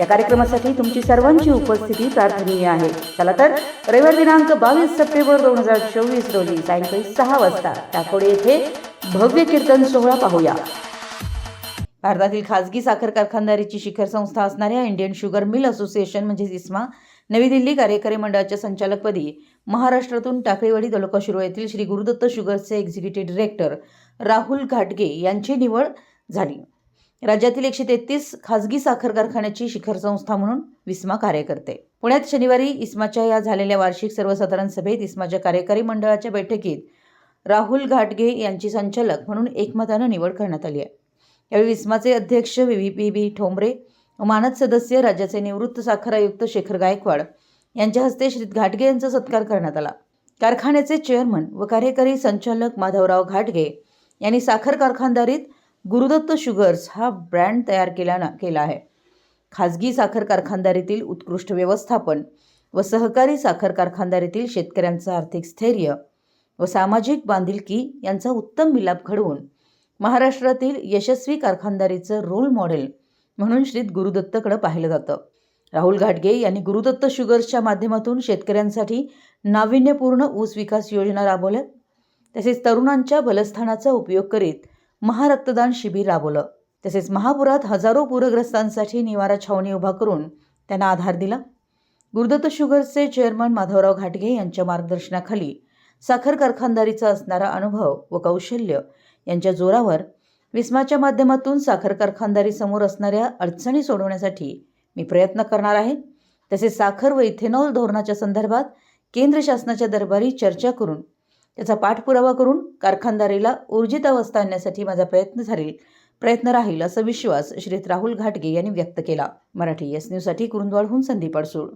या कार्यक्रमासाठी तुमची सर्वांची उपस्थिती प्रार्थनीय आहे. चला तर रविवार दिनांक बावीस सप्टेंबर दोन हजार चोवीस रोजी सायंकाळी सहा वाजता टाकोडे येथे भव्य कीर्तन सोहळा पाहूया. भारतातील खासगी साखर कारखानदारीची शिखर संस्था असणाऱ्या इंडियन शुगर मिल असोसिएशन म्हणजेच इस्मा नवी दिल्ली कार्यकारी मंडळाच्या संचालकपदी महाराष्ट्रातून टाकळीवाडी तालुका शिरोळ येथील श्री गुरुदत्त शुगर्सचे एक्झिक्युटिव्ह डिरेक्टर राहुल घाटगे यांची निवड झाली. राज्यातील एकशे तेहतीस खासगी साखर कारखान्याची शिखर संस्था म्हणून विस्मा कार्य करते पुण्यात शनिवारी इस्माच्या या झालेल्या वार्षिक सर्वसाधारण सभेत इस्माच्या कार्यकारी मंडळाच्या बैठकीत राहुल घाटगे यांची संचालक म्हणून एकमतानं निवड करण्यात आली आहे. यावेळी विस्माचे अध्यक्ष व्ही पी बी ठोंबरे व मानद सदस्य राज्याचे निवृत्त साखर आयुक्त शेखर गायकवाड यांच्या हस्ते श्री घाटगे यांचा सत्कार करण्यात आला. कारखान्याचे चेअरमन व कार्यकारी संचालक माधवराव घाटगे यांनी साखर कारखानदारीत गुरुदत्त शुगर्स हा ब्रँड तयार केला ना केला आहे. खाजगी साखर कारखानदारीतील उत्कृष्ट व्यवस्थापन व सहकारी साखर कारखानदारीतील शेतकऱ्यांचं आर्थिक स्थैर्य व सामाजिक बांधिलकी यांचा उत्तम मिलाप घडवून महाराष्ट्रातील यशस्वी कारखानदारीचं रोल मॉडेल म्हणून श्री गुरुदत्तकडं पाहिलं जातं. राहुल घाटगे यांनी गुरुदत्त शुगर्सच्या माध्यमातून शेतकऱ्यांसाठी नाविन्यपूर्ण ऊस विकास योजना राबवल्या तसेच तरुणांच्या बलस्थानाचा उपयोग करीत महारक्तदान शिबिर राबवलं. तसेच महापुरात हजारो पूरग्रस्तांसाठी निवारा छावणी उभा करून त्यांना आधार दिला. गुरुदत्त शुगर्सचे चेअरमन माधवराव घाटगे यांच्या मार्गदर्शनाखाली साखर कारखानदारीचा असणारा अनुभव व कौशल्य यांच्या जोरावर विस्माच्या माध्यमातून साखर कारखानदारी समोर असणाऱ्या अडचणी सोडवण्यासाठी मी प्रयत्न करणार आहे. तसेच साखर व इथेनॉल धोरणाच्या संदर्भात केंद्र शासनाच्या दरबारी चर्चा करून त्याचा पाठपुरावा करून कारखानदारीला ऊर्जित अवस्था आणण्यासाठी माझा प्रयत्न झालेल प्रयत्न राहील असा विश्वास श्रीत राहुल घाटगे यांनी व्यक्त केला. मराठी एस न्यूजसाठी कुरुंदवाडहून संदीप अडसूळ.